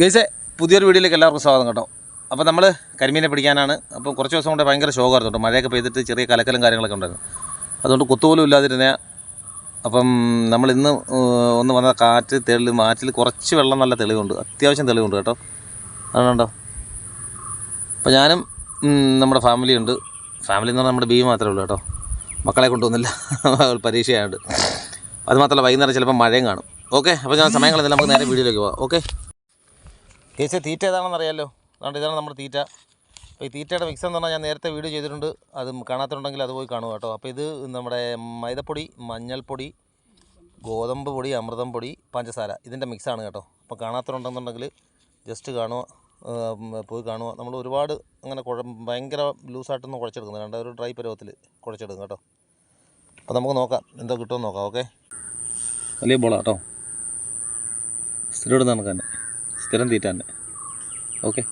ഗൈസെ പുതിയൊരു വീഡിയോയിലേക്ക് എല്ലാവർക്കും സ്വാഗതം കേട്ടോ. അപ്പോൾ നമ്മൾ കരിമീനെ പിടിക്കാനാണ്. അപ്പോൾ കുറച്ച് ദിവസം കൊണ്ട് ഭയങ്കര ശോകമായിരുന്നു കേട്ടോ. മഴയൊക്കെ പെയ്തിട്ട് ചെറിയ കലക്കലും കാര്യങ്ങളൊക്കെ ഉണ്ടായിരുന്നു. അതുകൊണ്ട് കുത്തുപോലും ഇല്ലാതിരുന്ന അപ്പം നമ്മൾ ഇന്ന് ഒന്ന് വന്ന കാറ്റ് തെളി മാറ്റിൽ കുറച്ച് വെള്ളം നല്ല തെളിവുണ്ട്. അത്യാവശ്യം തെളിവുണ്ട് കേട്ടോ. അതുകൊണ്ടോ അപ്പോൾ ഞാനും നമ്മുടെ ഫാമിലി ഉണ്ട്. ഫാമിലി എന്ന് പറഞ്ഞാൽ നമ്മുടെ ബി മാത്രമേ ഉള്ളൂ കേട്ടോ. മക്കളെ കൊണ്ടുവന്നില്ല. പരീക്ഷയായിട്ട് അതുമാത്രമല്ല വൈകുന്നേരം ചിലപ്പോൾ മഴയും കാണും. ഓക്കെ അപ്പോൾ ഞാൻ സമയം കളഞ്ഞില്ല നമുക്ക് നേരെ വീഡിയോയിലേക്ക് പോവാം. ഓക്കെ കേസ് തീറ്റ ഏതാണെന്ന് അറിയാമല്ലോ അതുകൊണ്ട് ഇതാണ് നമ്മുടെ തീറ്റ. അപ്പോൾ ഈ തീറ്റയുടെ മിക്സ് എന്ന് പറഞ്ഞാൽ ഞാൻ നേരത്തെ വീഡിയോ ചെയ്തിട്ടുണ്ട്. അത് കാണാത്തുണ്ടെങ്കിൽ അത് പോയി കാണുക കേട്ടോ. അപ്പോൾ ഇത് നമ്മുടെ മൈദപ്പൊടി മഞ്ഞൾപ്പൊടി ഗോതമ്പ് പൊടി അമൃതം പൊടി പഞ്ചസാര ഇതിന്റെ മിക്സാണ് കേട്ടോ. അപ്പോൾ കാണാത്തതുണ്ടെന്നുണ്ടെങ്കിൽ ജസ്റ്റ് കാണുക പോയി കാണുക. നമ്മൾ ഒരുപാട് അങ്ങനെ കുഴ ഭയങ്കര ലൂസായിട്ടൊന്നും കുഴച്ചെടുക്കുന്നത് രണ്ട് ഒരു ഡ്രൈ പരുവത്തിൽ കുഴച്ചെടുക്കും കേട്ടോ. അപ്പോൾ നമുക്ക് നോക്കാം എന്താ കിട്ടുമെന്ന് നോക്കാം ഓക്കെ വലിയ ബോളാ കേട്ടോ. സ്ഥിരം ഇടുന്ന തന്നെ സ്ഥിരം തീറ്റ തന്നെ ഓക്കെ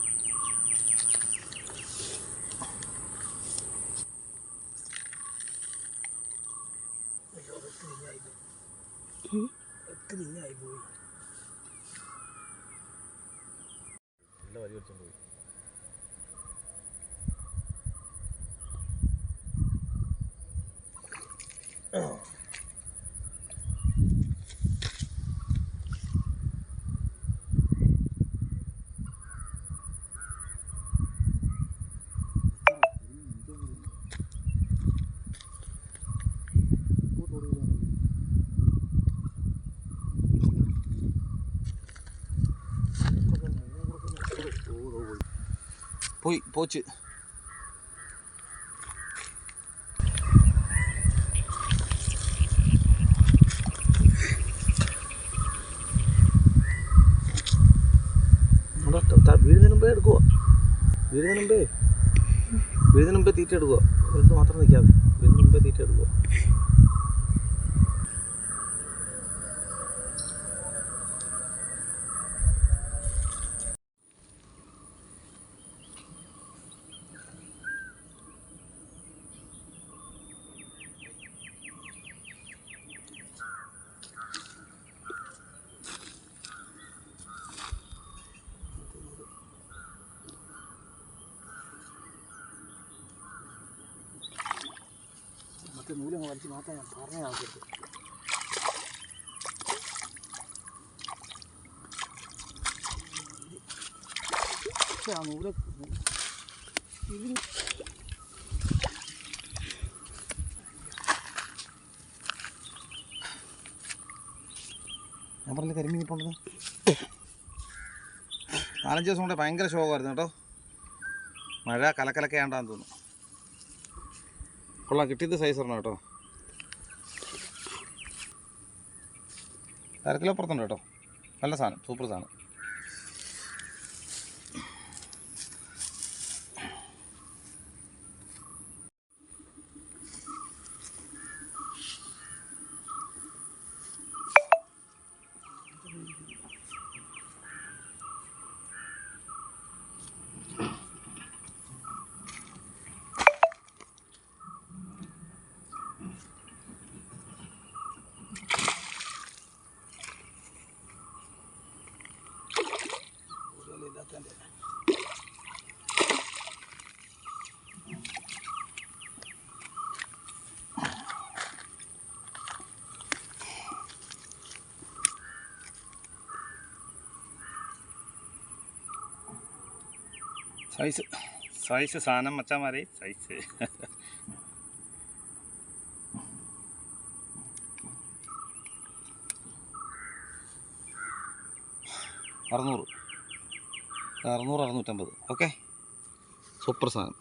പോയി? പോച്ച്. വീഴുന്നതിന് മുമ്പേ എടുക്കുക വീഴുന്നതിന് മുമ്പേ? വീഴുന്നതിന് തീറ്റ എടുക്കുക മാത്രം നിൽക്കാതെ. വീഴുന്നതിന് തീറ്റ എടുക്കുക മറ്റേ നൂലങ്ങ് വലിച്ച് മാറ്റാൻ ഞാൻ പറഞ്ഞ ആവശ്യത്തിൽ പക്ഷെ ആ നൂല ഇതിന് ഞാൻ പറഞ്ഞില്ല കരിമീൻ ഇപ്പോൾ നാലഞ്ച് ദിവസം കൊണ്ട് ഭയങ്കര ശോകമായിരുന്നു കേട്ടോ. മഴ കലക്കലക്കെ ആണ്ടാന്ന് തോന്നുന്നു. കൊള്ളാം. കിട്ടിയത് സൈസ് ഇറങ്ങണം കേട്ടോ. അര കേട്ടോ. നല്ല സാധനം. സൂപ്പർ സാധനം. സൈസ് സൈസ് സാധനം മച്ചാമാരെ സൈസ് അറുന്നൂറ്. അറുന്നൂറ് അറുന്നൂറ്റമ്പത്. ഓക്കെ? സൂപ്പർ സാധനം.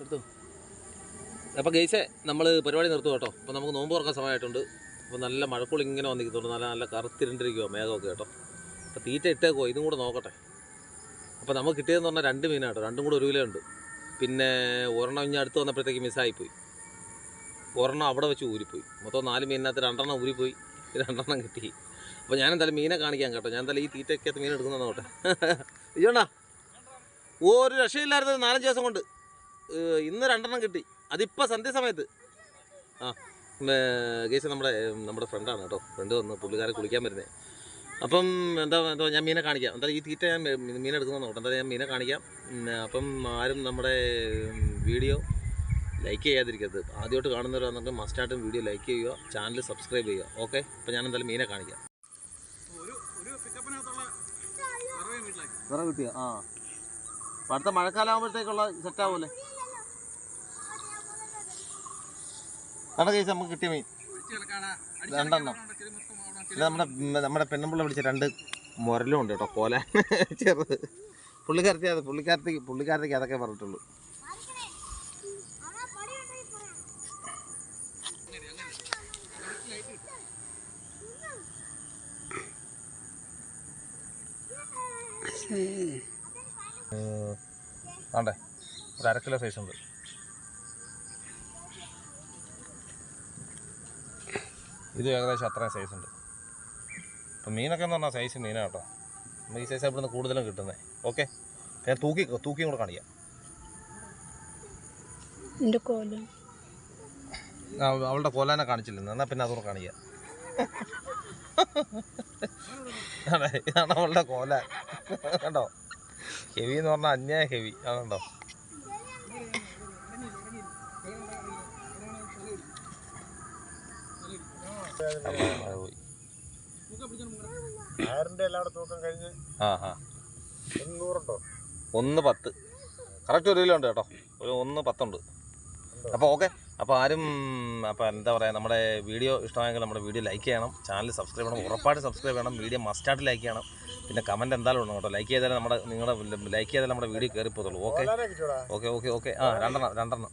എടുത്തു? അപ്പോൾ ഗെയ്സെ നമ്മൾ പരിപാടി നിർത്തും കേട്ടോ. അപ്പോൾ നമുക്ക് നോമ്പ് തുറക്കാൻ സമയമായിട്ടുണ്ട്. അപ്പോൾ നല്ല മഴക്കുള്ള ഇങ്ങനെ വന്നിരിക്കുന്നുണ്ട്. നല്ല നല്ല കറുത്തിരണ്ടിരിക്കുമോ മേഘമൊക്കെ കേട്ടോ. അപ്പോൾ തീറ്റ ഇട്ടേക്കോ ഇതും കൂടെ നോക്കട്ടെ. അപ്പോൾ നമുക്ക് കിട്ടിയതെന്ന് പറഞ്ഞാൽ രണ്ട് മീനാണ് കേട്ടോ രണ്ടും കൂടെ ഒരു കിലോ ഉണ്ട് പിന്നെ ഒരെണ്ണം ഇനി അടുത്ത് വന്നപ്പോഴത്തേക്ക് മിസ്സായിപ്പോയി. ഒരെണ്ണം അവിടെ വെച്ച് ഊരിപ്പോയി. മൊത്തം നാല് മീനിനകത്ത് രണ്ടെണ്ണം ഊരിപ്പോയി. രണ്ടെണ്ണം കിട്ടി. അപ്പോൾ ഞാൻ എന്തായാലും മീനെ കാണിക്കാൻ കേട്ടോ. ഞാൻ എന്തായാലും ഈ തീറ്റയ്ക്കകത്ത് മീൻ എടുക്കുന്ന നോട്ടെ ഇജോണ്ടാ ഒരു രക്ഷയില്ലായിരുന്നു നാലഞ്ച് ദിവസം കൊണ്ട്. ഇന്ന് രണ്ടെണ്ണം കിട്ടി. അതിപ്പോൾ സന്ധ്യസമയത്ത് ആ ഗേസ് നമ്മുടെ നമ്മുടെ ഫ്രണ്ടാണ് കേട്ടോ. ഫ്രണ്ട് വന്ന് പുള്ളിക്കാരെ കുളിക്കാൻ വരുന്നത് അപ്പം എന്താ എന്താ ഞാൻ മീനെ കാണിക്കാം. എന്താ ഈ തീറ്റ ഞാൻ മീൻ എടുക്കുന്ന നോട്ടെ എന്താ ഞാൻ മീനെ കാണിക്കാം. അപ്പം ആരും നമ്മുടെ വീഡിയോ ലൈക്ക് ചെയ്യാതിരിക്കരുത്. ആദ്യമായിട്ട് കാണുന്നവരാണെങ്കിൽ മസ്റ്റായിട്ടും വീഡിയോ ലൈക്ക് ചെയ്യുക. ചാനൽ സബ്സ്ക്രൈബ് ചെയ്യുക. ഓക്കെ? അപ്പം ഞാൻ എന്തായാലും മീനെ കാണിക്കാം ഒരു ഒരു പിക്കപ്പിനകത്തുള്ള നിറയെ വീട്ടിലാക്കി വേറെ കിട്ടിയ? ആ. അടുത്ത മഴക്കാലം ആകുമ്പോഴത്തേക്കുള്ള സെറ്റ് ആവൂലേ കണ്ട കേസ് നമുക്ക് കിട്ടിയ മീൻ. രണ്ടെണ്ണം. ഇത് നമ്മുടെ നമ്മുടെ പെണ്ണുമ്പിള്ള വിളിച്ച രണ്ട് മുരലും ഉണ്ട് കേട്ടോ കോല. ചെറുത്. പുള്ളിക്കാരത്തി അത് പുള്ളിക്കാരത്തി പുള്ളിക്കാരത്തേക്ക് അതൊക്കെ പറഞ്ഞിട്ടുള്ളൂ. ആണ്ടേ ഒരു അര കിലോ സൈസ് ഉണ്ട്. ഇത് ഏകദേശം അത്രയും സൈസ് ഉണ്ട്. അപ്പം മീനൊക്കെ എന്ന് പറഞ്ഞാൽ സൈസ് മീനാണ് കേട്ടോ. നമ്മൾ ഈ സൈസ് ഇവിടെ നിന്ന് കൂടുതലും കിട്ടുന്നത് ഓക്കെ ഞാൻ തൂക്കി തൂക്കിയും കൂടെ കാണിക്കാം. എന്റെ കോലം. ആ, അവളുടെ കോലാനെ കാണിച്ചില്ല? എന്നാൽ പിന്നെ അതുകൂടെ കാണിക്കാം. ഇതാണ് അവളുടെ കോല. കണ്ടോ? ഹെവി എന്ന് പറഞ്ഞാൽ അന്യായ ഹെവി അതുണ്ടോ ഒന്ന് പത്ത്. കറക്റ്റ് ഒരു കിലോ ഉണ്ട് കേട്ടോ. ഒരു ഒന്ന് പത്തുണ്ട്. അപ്പോൾ ഓക്കെ അപ്പോൾ ആരും അപ്പോൾ എന്താ പറയുക നമ്മുടെ വീഡിയോ ഇഷ്ടമായെങ്കിൽ നമ്മുടെ വീഡിയോ ലൈക്ക് ചെയ്യണം ചാനൽ സബ്സ്ക്രൈബ് ചെയ്യണം ഉറപ്പായിട്ട് സബ്സ്ക്രൈബ് ചെയ്യണം വീഡിയോ മസ്റ്റായിട്ട് ലൈക്ക് ചെയ്യണം. പിന്നെ കമന്റ് എന്തായാലും ഉണ്ടോ കേട്ടോ. ലൈക്ക് ചെയ്താലേ നമ്മുടെ നിങ്ങളുടെ ലൈക്ക് ചെയ്താലേ നമ്മുടെ വീഡിയോ കയറിപ്പോത്തുള്ളൂ ഓക്കെ ഓക്കെ ഓക്കെ ഓക്കെ ആ രണ്ടെണ്ണം രണ്ടെണ്ണം.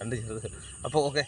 രണ്ട് ചെറുത് അപ്പോൾ ഓക്കെ